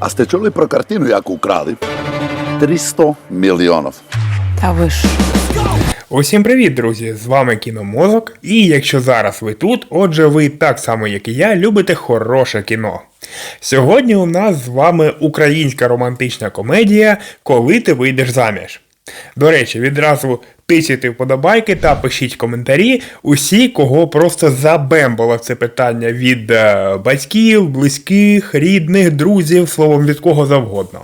А сте чули про картину, яку украли? 300 мільйонів. Та ви ж. Усім привіт, друзі! З вами Кіномозок. І якщо зараз ви тут, отже, ви так само, як і я, любите хороше кіно. Сьогодні у нас з вами українська романтична комедія Коли ти вийдеш заміж. До речі, відразу тисяйте вподобайки та пишіть коментарі усі, кого просто забембало це питання від е, батьків, близьких, рідних, друзів, словом, від кого завгодно.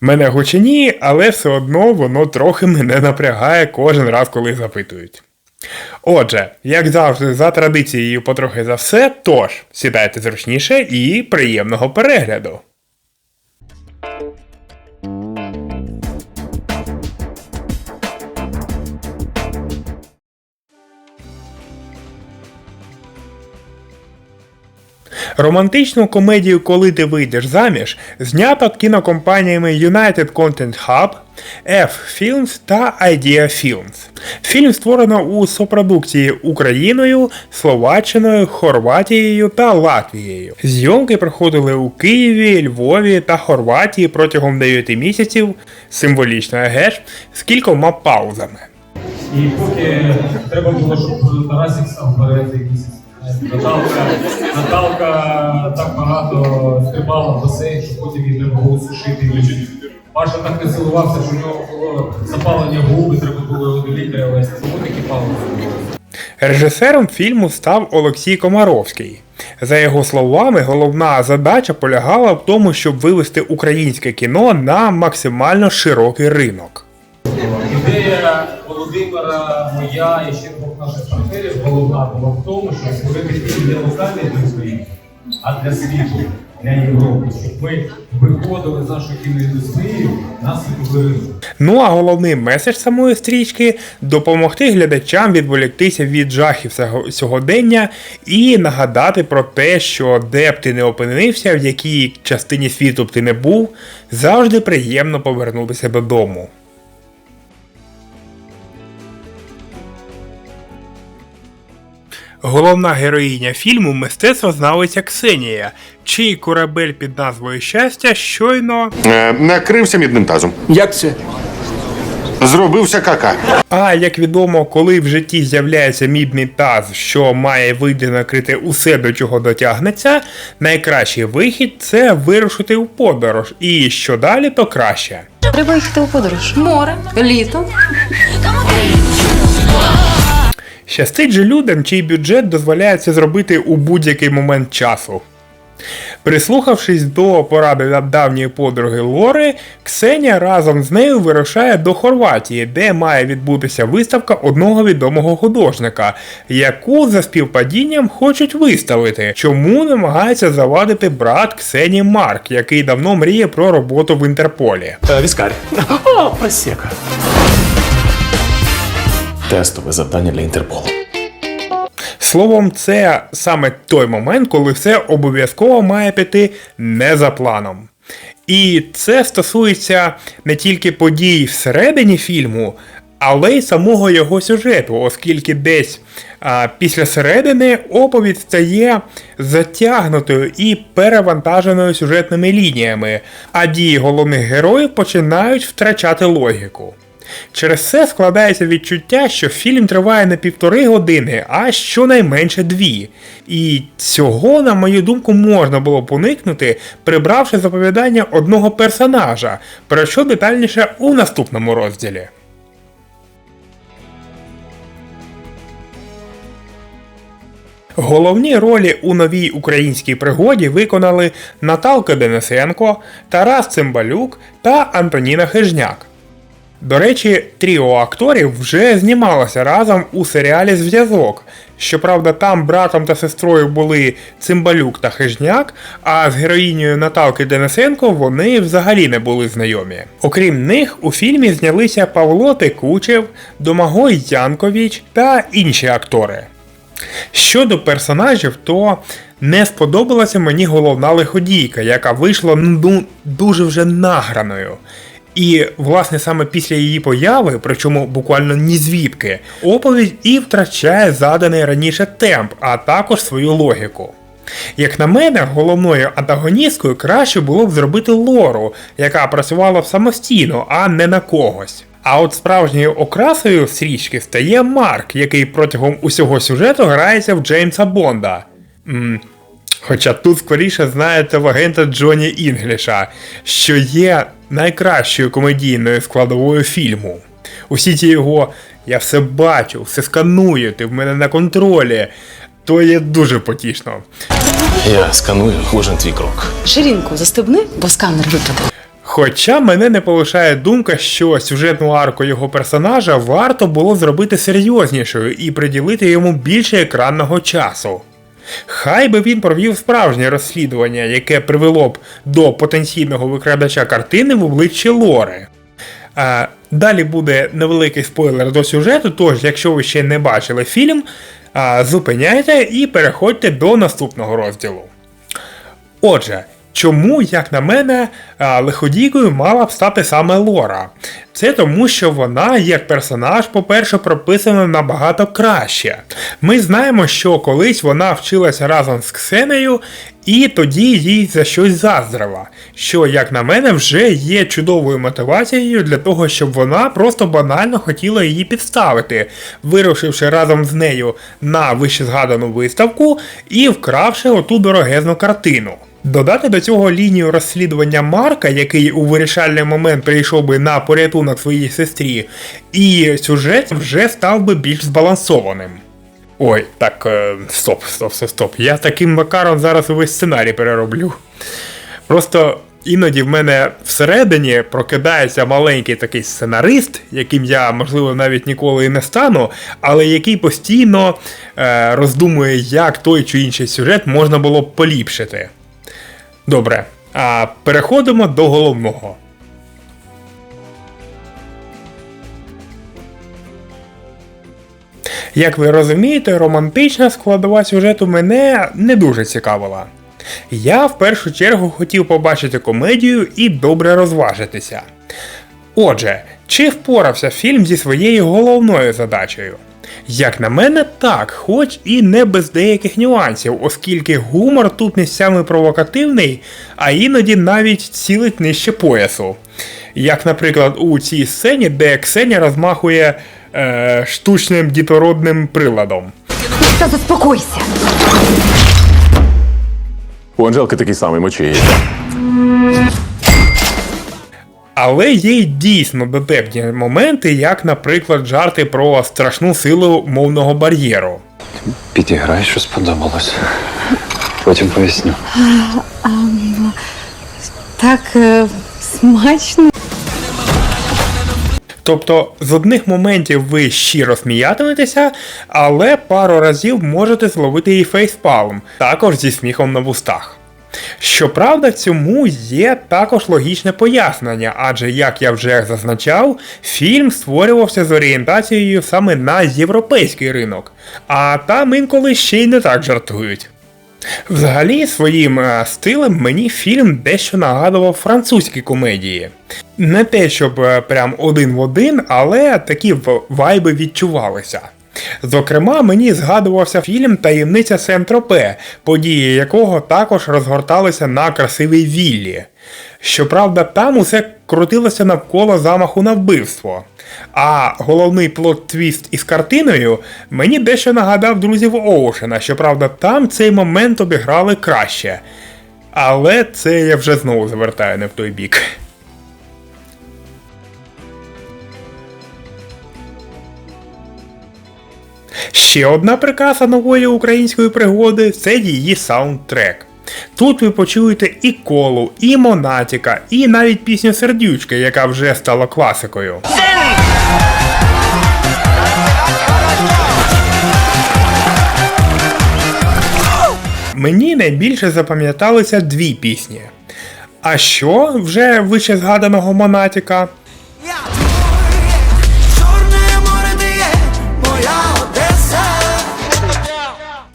Мене хоч і ні, але все одно воно трохи мене напрягає кожен раз, коли запитують. Отже, як завжди, за традицією потрохи за все, тож сідайте зручніше і приємного перегляду. Романтичну комедію Коли ти вийдеш заміж знято кінокомпаніями United Content Hub, F Films та Idea Films. Фільм створено у сопродукції Україною, Словаччиною, Хорватією та Латвією. Зйомки проходили у Києві, Львові та Хорватії протягом 9 місяців, символічно геш, з кількома паузами. І поки треба було, щоб Тарасик сам вперед якийсь. Наталка, Наталка так багато стрибала в басейн, що потім їй треба було сушити. Паша так не цілувався, що у нього було запалення губи, треба було до лікаря вести. Тому такі паузи. Режисером фільму став Олексій Комаровський. За його словами, головна задача полягала в тому, щоб вивести українське кіно на максимально широкий ринок. Ідея Володимира, моя і ще двох наших партнерів головна була в тому, щоб створити фільм не локальний для України, а для світу, для Європи, щоб ми виходили з нашої кіноіндустрії на світовий. Ну а головний меседж самої стрічки допомогти глядачам відволіктися від жахів сьогодення і нагадати про те, що де б ти не опинився, в якій частині світу б ти не був, завжди приємно повернутися додому. Головна героїня фільму мистецтвознавиця Ксенія, чий корабель під назвою Щастя щойно Е, накрився мідним тазом. Як це? Зробився кака. А як відомо, коли в житті з'являється мідний таз, що має вийти накрити усе, до чого дотягнеться, найкращий вихід це вирушити у подорож, і що далі, то краще. Треба їхати у подорож. Море, літо. Щастить же людям, чий бюджет дозволяє це зробити у будь-який момент часу. Прислухавшись до поради давньої подруги Лори, Ксенія разом з нею вирушає до Хорватії, де має відбутися виставка одного відомого художника, яку за співпадінням хочуть виставити, чому намагається завадити брат Ксенії Марк, який давно мріє про роботу в Інтерполі. Е, Віскарь. О, просека. Тестове завдання для Інтерполу. Словом, це саме той момент, коли все обов'язково має піти не за планом. І це стосується не тільки подій всередині фільму, але й самого його сюжету, оскільки десь а, після середини оповідь стає затягнутою і перевантаженою сюжетними лініями, а дії головних героїв починають втрачати логіку. Через це складається відчуття, що фільм триває не півтори години, а щонайменше дві. І цього, на мою думку, можна було б уникнути, прибравши заповідання одного персонажа, про що детальніше у наступному розділі. Головні ролі у новій українській пригоді виконали Наталка Денисенко, Тарас Цимбалюк та Антоніна Хижняк. До речі, тріо акторів вже знімалося разом у серіалі Зв'язок. Щоправда, там братом та сестрою були Цимбалюк та Хижняк, а з героїнею Наталки Денисенко вони взагалі не були знайомі. Окрім них, у фільмі знялися Павло Текучев, Домагой Янкович та інші актори. Щодо персонажів, то не сподобалася мені головна лиходійка, яка вийшла ну, дуже вже награною. І, власне, саме після її появи, причому буквально ні звідки, оповідь і втрачає заданий раніше темп, а також свою логіку. Як на мене, головною антагоністкою краще було б зробити Лору, яка працювала самостійно, а не на когось. А от справжньою окрасою стрічки стає Марк, який протягом усього сюжету грається в Джеймса Бонда. Хоча тут скоріше знаєте в агента Джоні Інгліша, що є найкращою комедійною складовою фільму. Усі ті його я все бачу, все сканую, ти в мене на контролі. То є дуже потішно. Я сканую кожен твій крок. Ширинку застебни, бо сканер випаде. Хоча мене не полишає думка, що сюжетну арку його персонажа варто було зробити серйознішою і приділити йому більше екранного часу. Хай би він провів справжнє розслідування, яке привело б до потенційного викрадача картини в обличчі Лори. А, далі буде невеликий спойлер до сюжету, тож, якщо ви ще не бачили фільм, а, зупиняйте і переходьте до наступного розділу. Отже, чому, як на мене, лиходійкою мала б стати саме Лора? Це тому, що вона, як персонаж, по-перше, прописана набагато краще. Ми знаємо, що колись вона вчилася разом з Ксенею, і тоді їй за щось заздрила, що, як на мене, вже є чудовою мотивацією для того, щоб вона просто банально хотіла її підставити, вирушивши разом з нею на вищезгадану виставку і вкравши оту дорогезну картину. Додати до цього лінію розслідування Марка, який у вирішальний момент прийшов би на порятунок своїй сестрі, і сюжет вже став би більш збалансованим. Ой, так, е, стоп, стоп, стоп, стоп. Я таким макаром зараз увесь сценарій перероблю. Просто іноді в мене всередині прокидається маленький такий сценарист, яким я, можливо, навіть ніколи і не стану, але який постійно е, роздумує, як той чи інший сюжет можна було б поліпшити. Добре, а переходимо до головного. Як ви розумієте, романтична складова сюжету мене не дуже цікавила. Я в першу чергу хотів побачити комедію і добре розважитися. Отже, чи впорався фільм зі своєю головною задачею? Як на мене, так, хоч і не без деяких нюансів, оскільки гумор тут місцями провокативний, а іноді навіть цілить нижче поясу. Як, наприклад, у цій сцені, де Ксеня розмахує е, штучним дітородним приладом. Та заспокойся. У Анжелки такий самий мочий. Але є й дійсно дотепні моменти, як, наприклад, жарти про страшну силу мовного бар'єру. Підіграй, що сподобалось. Потім поясню. Так е, смачно. Тобто з одних моментів ви щиро сміятиметеся, але пару разів можете зловити і фейспалм, також зі сміхом на вустах. Щоправда, цьому є також логічне пояснення, адже, як я вже зазначав, фільм створювався з орієнтацією саме на європейський ринок, а там інколи ще й не так жартують. Взагалі, своїм е, стилем мені фільм дещо нагадував французькі комедії. Не те, щоб е, прям один в один, але такі вайби відчувалися. Зокрема, мені згадувався фільм Таємниця Сен-Тропе, події якого також розгорталися на красивій віллі. Щоправда, там усе крутилося навколо замаху на вбивство. А головний плот-твіст із картиною мені дещо нагадав друзів Оушена, щоправда, там цей момент обіграли краще. Але це я вже знову завертаю не в той бік. Ще одна прикраса нової української пригоди це її саундтрек. Тут ви почуєте і колу, і Монатіка, і навіть пісню Сердючки, яка вже стала класикою. Мені найбільше запам'яталися дві пісні. А що вже вище згаданого Монатіка?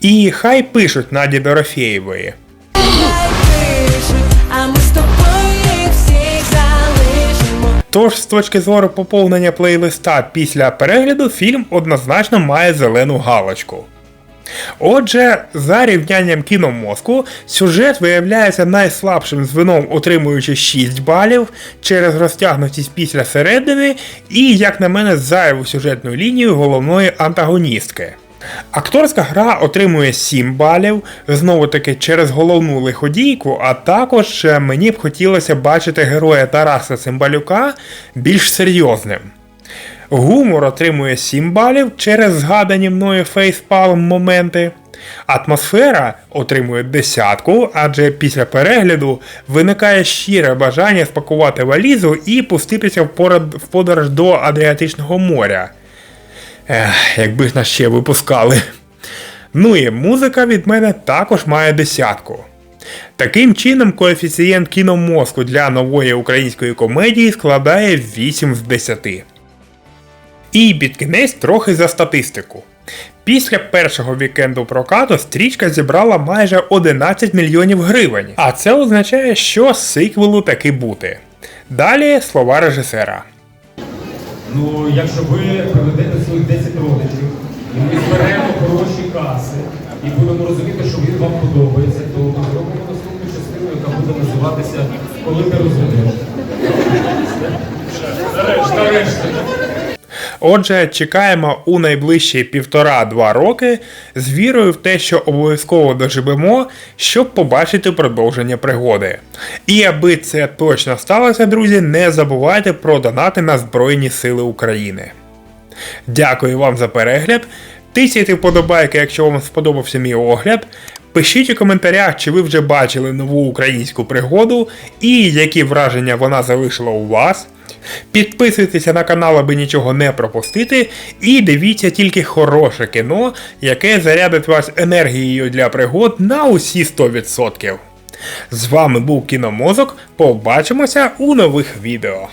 І хай пишуть Наді Дорофєєвої. Тож, з точки зору поповнення плейлиста після перегляду, фільм однозначно має зелену галочку. Отже, за рівнянням кіномозку, сюжет виявляється найслабшим звеном, отримуючи 6 балів через розтягнутість після середини і, як на мене, зайву сюжетну лінію головної антагоністки. Акторська гра отримує 7 балів, знову таки через головну лиходійку, а також е, мені б хотілося бачити героя Тараса Цимбалюка більш серйозним. Гумор отримує 7 балів через згадані мною фейспалм моменти. Атмосфера отримує десятку, адже після перегляду виникає щире бажання спакувати валізу і пуститися в подорож до Адріатичного моря. Ех, якби ж нас ще випускали. Ну і музика від мене також має десятку. Таким чином, коефіцієнт кіномозку для нової української комедії складає 8 з 10. І під кінець трохи за статистику. Після першого вікенду прокату стрічка зібрала майже 11 мільйонів гривень, а це означає, що сиквелу таки бути. Далі слова режисера. Ну, якщо ви приведете своїх 10 родичів, і ми зберемо хороші каси, і будемо розуміти, що він вам подобається, то ми зробимо наступну частину, яка буде називатися Коли ти розумієш. Нарешті, нарешті. Отже, чекаємо у найближчі півтора-два роки з вірою в те, що обов'язково доживемо, щоб побачити продовження пригоди. І аби це точно сталося, друзі, не забувайте про донати на Збройні Сили України. Дякую вам за перегляд. Тисяйте вподобайки, якщо вам сподобався мій огляд. Пишіть у коментарях, чи ви вже бачили нову українську пригоду і які враження вона залишила у вас. Підписуйтеся на канал, аби нічого не пропустити, і дивіться тільки хороше кіно, яке зарядить вас енергією для пригод на усі 100%. З вами був Кіномозок. Побачимося у нових відео.